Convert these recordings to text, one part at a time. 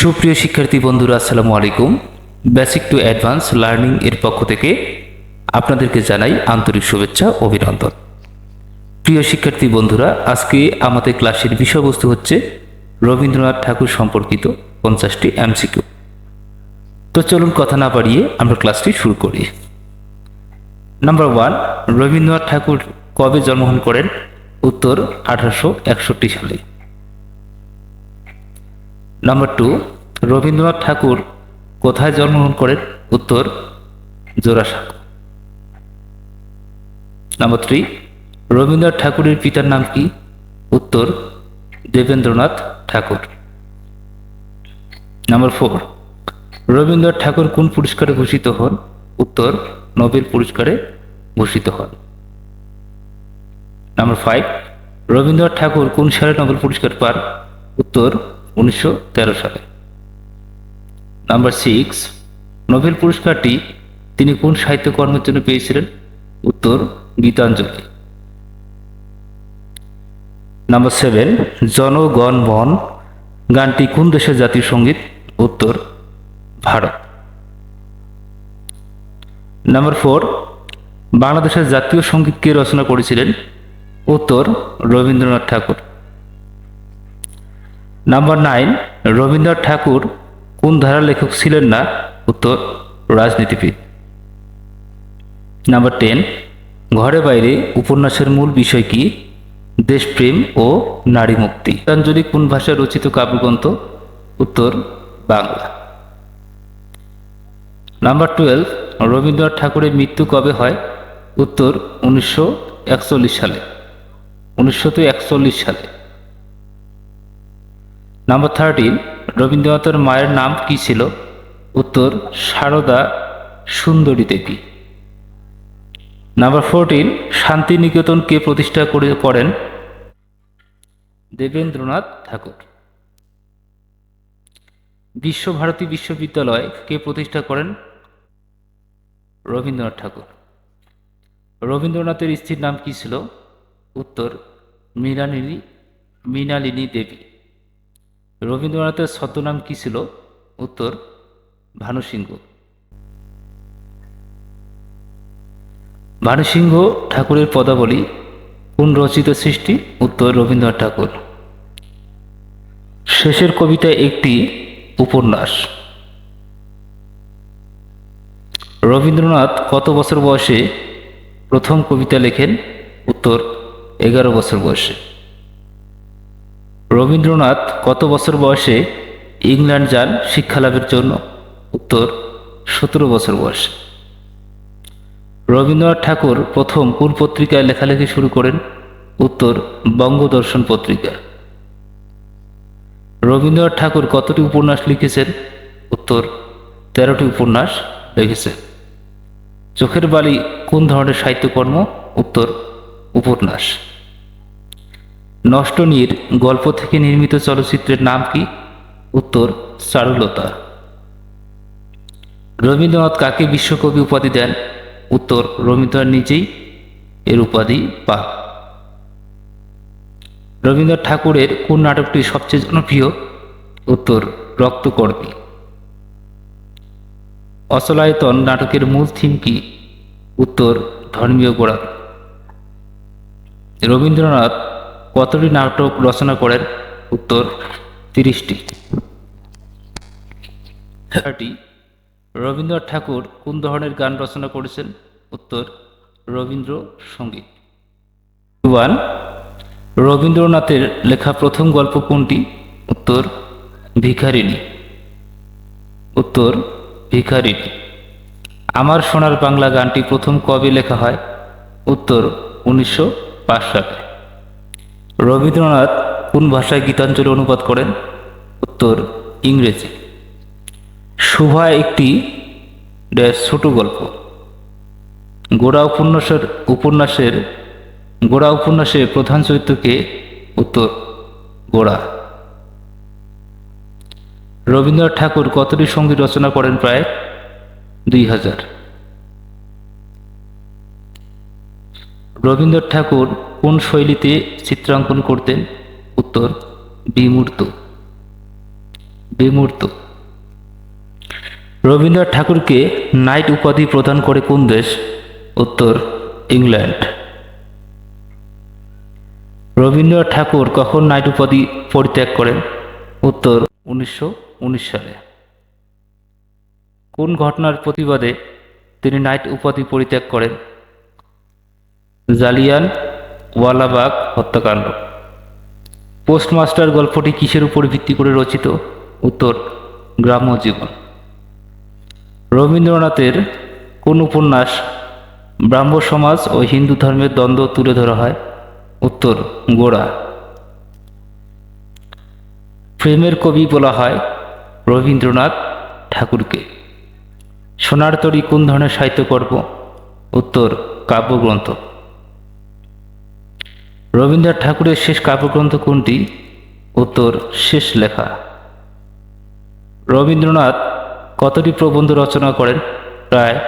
সুপ্রিয় শিক্ষার্থী বন্ধুরা, আসসালামু আলাইকুম। বেসিক টু অ্যাডভান্স লার্নিং এর পক্ষ থেকে আপনাদেরকে জানাই আন্তরিক শুভেচ্ছা, অভিনন্দন। প্রিয় শিক্ষার্থী বন্ধুরা, আজকে আমাদের ক্লাসের বিষয়বস্তু হচ্ছে রবীন্দ্রনাথ ঠাকুর সম্পর্কিত পঞ্চাশটি এমসিকিউ তো চলুন কথা না বাড়িয়ে আমরা ক্লাসটি শুরু করি। নাম্বার ওয়ান রবীন্দ্রনাথ ঠাকুর কবে জন্মগ্রহণ করেন? উত্তর, আঠারোশো একষট্টি সালে। নাম্বার টু রবীন্দ্রনাথ ঠাকুর কোথায় জন্মগ্রহণ করেন? উত্তর, জোড়াসাঁকো। নাম্বার থ্রি রবীন্দ্রনাথ ঠাকুরের পিতার নাম কি? উত্তর, দেবেন্দ্রনাথ ঠাকুর। নাম্বার ফোর রবীন্দ্রনাথ ঠাকুর কোন পুরস্কারে ভূষিত হন? উত্তর, নোবেল পুরস্কারে ভূষিত হন। নাম্বার ফাইভ রবীন্দ্রনাথ ঠাকুর কোন সালে নোবেল পুরস্কার পান? উত্তর উনিশশো তেরো সালে। নাম্বার সিক্স নোবেল পুরস্কারটি তিনি কোন সাহিত্যকর্মের জন্য পেয়েছিলেন? উত্তর, গীতাঞ্জলি। নাম্বার সেভেন জনগণ মন, গানটি কোন দেশের জাতীয় সংগীত? উত্তর, ভারত। নাম্বার ফোর বাংলাদেশের জাতীয় সংগীত কে রচনা করেছিলেন? উত্তর, রবীন্দ্রনাথ ঠাকুর। নাম্বার নাইন রবীন্দ্রনাথ ঠাকুর কোন ধারার লেখক ছিলেন না? উত্তর, রাজনীতিবিদ। নাম্বার টেন ঘরে বাইরে উপন্যাসের মূল বিষয় কি? দেশপ্রেম ও নারী মুক্তি। গীতাঞ্জলি কোন ভাষায় রচিত কাব্যগ্রন্থ, উত্তর, বাংলা। নাম্বার টুয়েলভ রবীন্দ্রনাথ ঠাকুরের মৃত্যু কবে হয়? উত্তর, উনিশশো একচল্লিশ সালে। উনিশশো একচল্লিশ সালে। নাম্বার থার্টিন রবীন্দ্রনাথের মায়ের নাম কি ছিল? উত্তর, সারদা সুন্দরী দেবী নাম্বার ফোরটিন শান্তিনিকেতন কে প্রতিষ্ঠা করে করেন? দেবেন্দ্রনাথ ঠাকুর। বিশ্বভারতী বিশ্ববিদ্যালয় কে প্রতিষ্ঠা করেন? রবীন্দ্রনাথ ঠাকুর। রবীন্দ্রনাথের স্ত্রীর নাম কি ছিল? উত্তর, মৃণালিনী মৃণালিনী দেবী। রবীন্দ্রনাথের ছদ্মনাম কি ছিল? উত্তর ভানুসিংহ ভানুসিংহ ঠাকুরের পদাবলী, কোন রচিত সৃষ্টি? উত্তর, রবীন্দ্রনাথ ঠাকুর। শেষের কবিতা একটি উপন্যাস। রবীন্দ্রনাথ কত বছর বয়সে প্রথম কবিতা লেখেন? উত্তর, এগারো বছর বয়সে। রবীন্দ্রনাথ কত বছর বয়সে ইংল্যান্ড যান শিক্ষালাভের জন্য? উত্তর, সতেরো বছর বয়সে। রবীন্দ্রনাথ ঠাকুর প্রথম কোন পত্রিকায় লেখালেখি শুরু করেন? উত্তর, বঙ্গদর্শন পত্রিকা। রবীন্দ্রনাথ ঠাকুর কতটি উপন্যাস লিখেছেন? উত্তর, তেরোটি উপন্যাস লিখেছেন। চোখের বালি কোন ধরনের সাহিত্যকর্ম? উত্তর, উপন্যাস। নষ্টনীর গল্প থেকে নির্মিত চলচ্চিত্রের নাম কি? উত্তর চারুলতা রবীন্দ্রনাথ কাকে বিশ্বকবি উপাধি দেন? উত্তর, রবীন্দ্রনাথ নিজেই এর উপাধি পান। রবীন্দ্রনাথ ঠাকুরের কোন নাটকটি সবচেয়ে জনপ্রিয়? উত্তর, রক্তকর্মী। অচলায়তন নাটকের মূল থিম কি? উত্তর, ধর্মীয় গোড়া রবীন্দ্রনাথ কতটি নাটক রচনা করেন? উত্তর, তিরিশটি। থার্টি রবীন্দ্রনাথ ঠাকুর কোন ধরনের গান রচনা করেছেন? উত্তর রবীন্দ্র সংগীত ওয়ান, রবীন্দ্রনাথের লেখা প্রথম গল্প কোনটি? উত্তর, ভিখারিণী। উত্তর, ভিখারিণী। আমার সোনার বাংলা গানটি প্রথম কবে লেখা হয়? উত্তর, উনিশশো পাঁচ সালে। রবীন্দ্রনাথ কোন ভাষায় গীতাঞ্জলি অনুবাদ করেন? উত্তর, ইংরেজি। শোভা একটি ছোট গল্প। গোড়া উপন্যাসের উপন্যাসের, গোড়া উপন্যাসের প্রধান চরিত্রকে উত্তর, গোড়া। রবীন্দ্রনাথ ঠাকুর কতটি সংগীত রচনা করেন প্রায় দুই হাজার। রবীন্দ্রনাথ ঠাকুর কোন শৈলীতে চিত্রাঙ্কন করতেন? উত্তর, বিমূর্ত। বিমূর্ত। রবীন্দ্রনাথ ঠাকুরকে নাইট উপাধি প্রদান করে কোন দেশ? উত্তর, ইংল্যান্ড। রবীন্দ্রনাথ ঠাকুর কখন নাইট উপাধি পরিত্যাগ করেন? উত্তর, উনিশশো উনিশ সালে। কোন ঘটনার প্রতিবাদে তিনি নাইট উপাধি পরিত্যাগ করেন? জালিয়ান ওয়ালাবাগ হত্যাকাণ্ড। পোস্টমাস্টার গল্পটি কিসের উপর ভিত্তি করে রচিত? উত্তর, গ্রাম্য জীবন। রবীন্দ্রনাথের কোন উপন্যাস ব্রাহ্ম সমাজ ও হিন্দু ধর্মের দ্বন্দ্ব তুলে ধরা হয়? উত্তর, গোড়া। প্রেমের কবি বলা হয় রবীন্দ্রনাথ ঠাকুরকে। সোনার তরী কোন ধরনের সাহিত্যকর্ম উত্তর, কাব্যগ্রন্থ। রবীন্দ্রনাথ ঠাকুরের শেষ কাব্যগ্রন্থ কোনটি? উত্তর, শেষ লেখা। রবীন্দ্রনাথ কতটি প্রবন্ধ রচনা করেন? প্রায়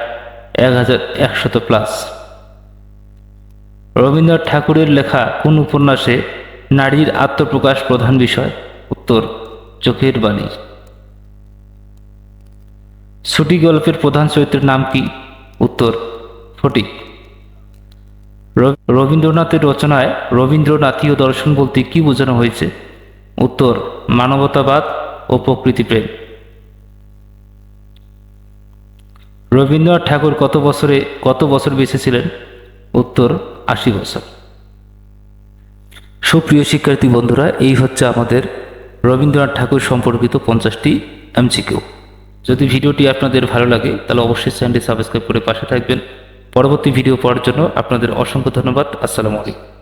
এক হাজার একশত প্লাস। রবীন্দ্রনাথ ঠাকুরের লেখা কোন উপন্যাসে নারীর আত্মপ্রকাশ প্রধান বিষয়? উত্তর, চোখের বাণী। ছুটি গল্পের প্রধান চরিত্রের নাম কি? উত্তর, ফটিক। রবীন্দ্রনাথের রচনায় রবীন্দ্রনাথীয় দর্শন বলতে কি বোঝানো হয়েছে? উত্তর, মানবতাবাদ ও প্রকৃতিপ্রেম। রবীন্দ্রনাথ ঠাকুর কত বছরে, কত বছর বেঁচে ছিলেন উত্তর, আশি বছর। সুপ্রিয় শিক্ষার্থী বন্ধুরা, এই হচ্ছে আমাদের রবীন্দ্রনাথ ঠাকুর সম্পর্কিত পঞ্চাশটি এমসিকিউ। যদি ভিডিওটি আপনাদের ভালো লাগে, তাহলে অবশ্যই চ্যানেলটি সাবস্ক্রাইব করে পাশে থাকবেন। পরবর্তী ভিডিও পাওয়ার জন্য আপনাদের অসংখ্য ধন্যবাদ। আসসালামু আলাইকুম।